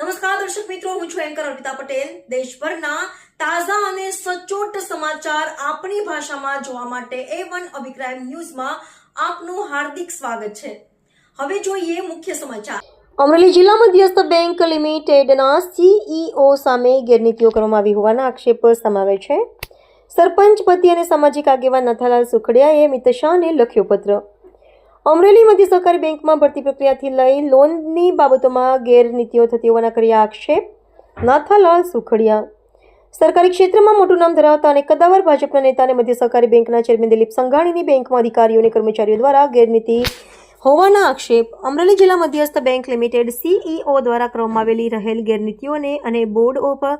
નમસ્કાર, દર્શક મિત્રો, હું છું એન્કર અર્પિતા પટેલ. દેશભરના તાજા અને સચોટ સમાચાર આપણી ભાષામાં જોવા માટે એ વન અભિપ્રાય ન્યૂઝમાં આપનું હાર્દિક સ્વાગત છે. હવે જોઈએ મુખ્ય સમાચાર. અમરેલી જિલ્લા મધ્યસ્થ બેંક લિમિટેડના સીઈઓ સામે ગેરનીતિઓ કરવામાં આવી હોવાના આક્ષેપ સમાવે છે. સરપંચ પતિ અને સામાજિક આગેવાન નથાલાલ સુખડિયાએ મિત શાહને લખ્યો પત્ર. અમરેલી મધ્ય સહકારી બેંકમાં ભરતી પ્રક્રિયાથી લઈ લોનની બાબતોમાં ગેરનીતિઓ થતી હોવાના કર્યા આક્ષેપ. નાથાલાલ સુખડિયા. સરકારી ક્ષેત્રમાં મોટું નામ ધરાવતા અને કદાવર ભાજપના નેતાને મધ્ય સહકારી બેંકના ચેરમેન દિલીપ સંઘાણીની બેંકમાં અધિકારીઓ અને કર્મચારીઓ દ્વારા ગેરનીતિ હોવાના આક્ષેપ. અમરેલી જિલ્લા મધ્યસ્થ બેંક લિમિટેડ સીઈઓ દ્વારા કરવામાં આવેલી રહેલ ગેરનીતિઓને અને બોર્ડ ઓફ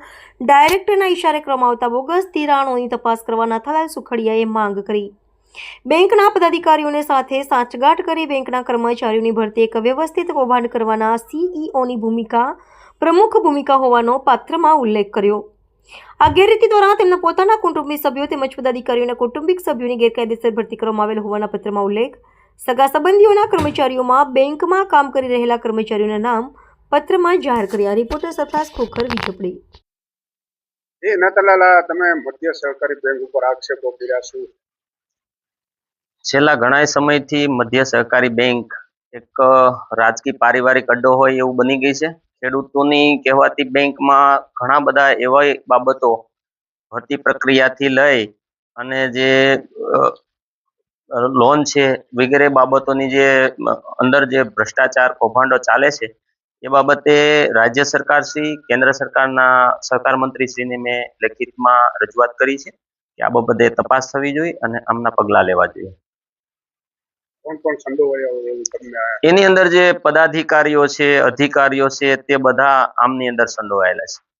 ડાયરેક્ટરના ઇશારે કરવામાં આવતા બોગસ ધિરાણોની તપાસ કરવા નાથાલાલ સુખડિયાએ માંગ કરી. બેંકના પદાધિકારીઓને સાથે સાંચગાંઠ કરી બેંકના કર્મચારીઓની ભરતી એક વ્યવસ્થિત કૌભાંડ કરવાના સીઈઓની ભૂમિકા, પ્રમુખ ભૂમિકા હોવાનો પાત્રમાં ઉલ્લેખ કર્યો. આ ગેરરીતિ દ્વારા તેમના પોતાના કુટુંબી સભ્યો તેમજ પદાધિકારીઓના કૌટુંબિક સભ્યોની ગેરકાયદેસર ભરતી કરવામાં આવેલ હોવાના પત્રમાં ઉલ્લેખ. સગા સંબંધીઓના કર્મચારીઓમાં બેંકમાં કામ કરી રહેલા કર્મચારીઓના નામ પત્રમાં જાહેર કર્યા રિપોર્ટર સરફરાજ ખોખર વિચપડી એ નતલાલા, તમે મધ્ય સહકારી બેંક ઉપર આક્ષેપો કર્યા શું છેલ્લા ઘણા સમયથી મધ્ય સહકારી બેંક એક રાજકીય પારિવારિક અડ્ડો હોય એવું બની ગઈ છે. ખેડૂતોની કહેવાતી બેંકમાં ઘણા બધા એવા બાબતો ભરતી પ્રક્રિયાથી લઈ અને જે લોન છે વગેરે બાબતોની જે અંદર જે ભ્રષ્ટાચાર કૌભાંડો ચાલે છે, એ બાબતે રાજ્ય સરકાર શ્રી, કેન્દ્ર સરકારના સહકાર મંત્રી શ્રીને મેં લેખિતમાં રજૂઆત કરી છે કે આ બાબતે તપાસ થવી જોઈએ અને આમના પગલાં લેવા જોઈએ. એની અંદર જે પદાધિકારીઓ છે અધિકારીઓ છે તે બધા આમની અંદર સંડોવાયેલા છે.